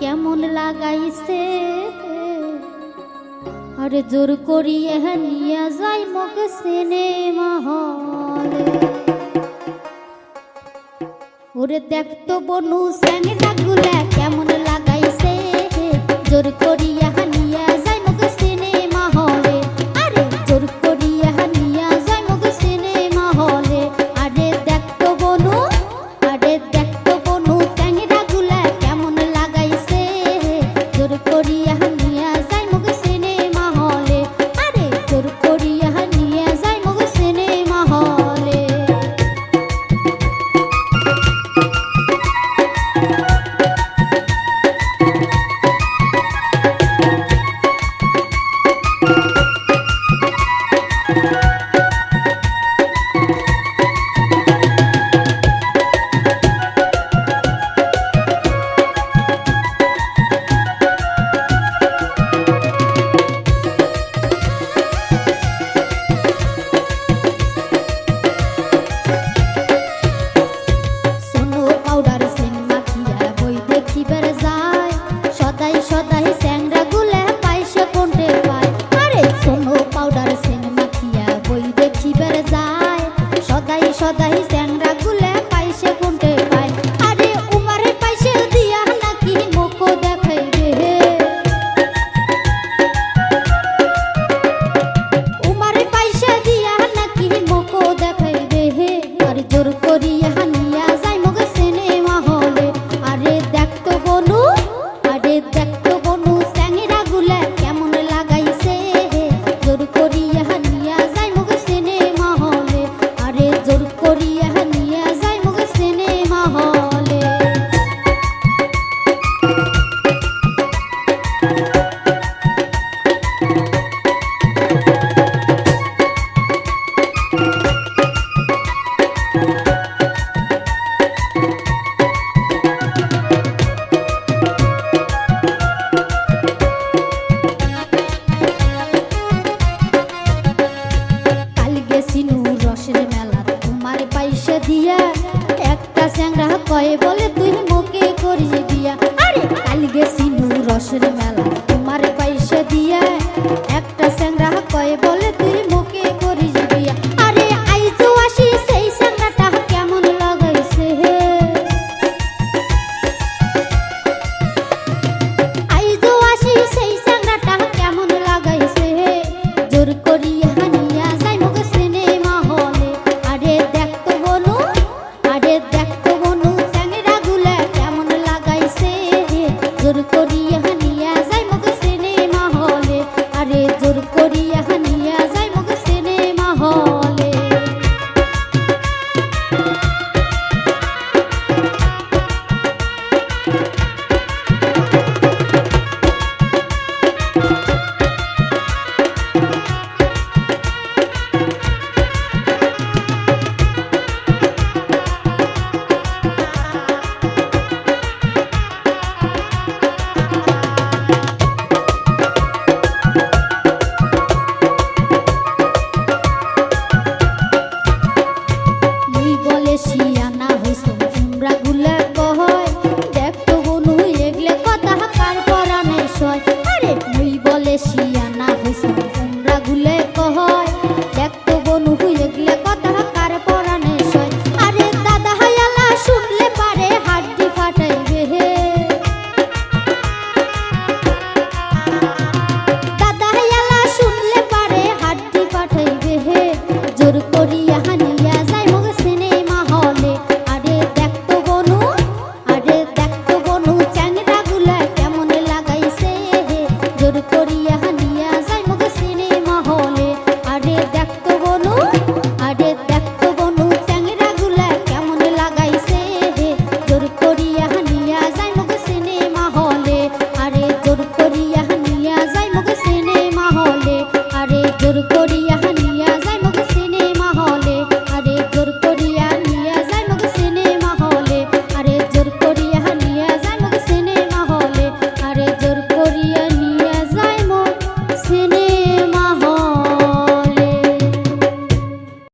কেমন লাগাইছে? আর জোর করিয়ে নিয়ে যাই মোক সিনেমা হলে। ওরে দেখতো বনু স্যাংরা গুলা কেমন লাগাইছে। জোর করি করিয়া হান। কয়ে বলে তুই মোকে করিয়ে বিয়া আরে কালি গেছি নু রসের মেলা বলে শিয়ানা হইস তোমরা গুলা কহয়, দেখ তো গনু এগলে কথা কার করা নেই সয়। আরে মুই বলে শিয়ানা হইস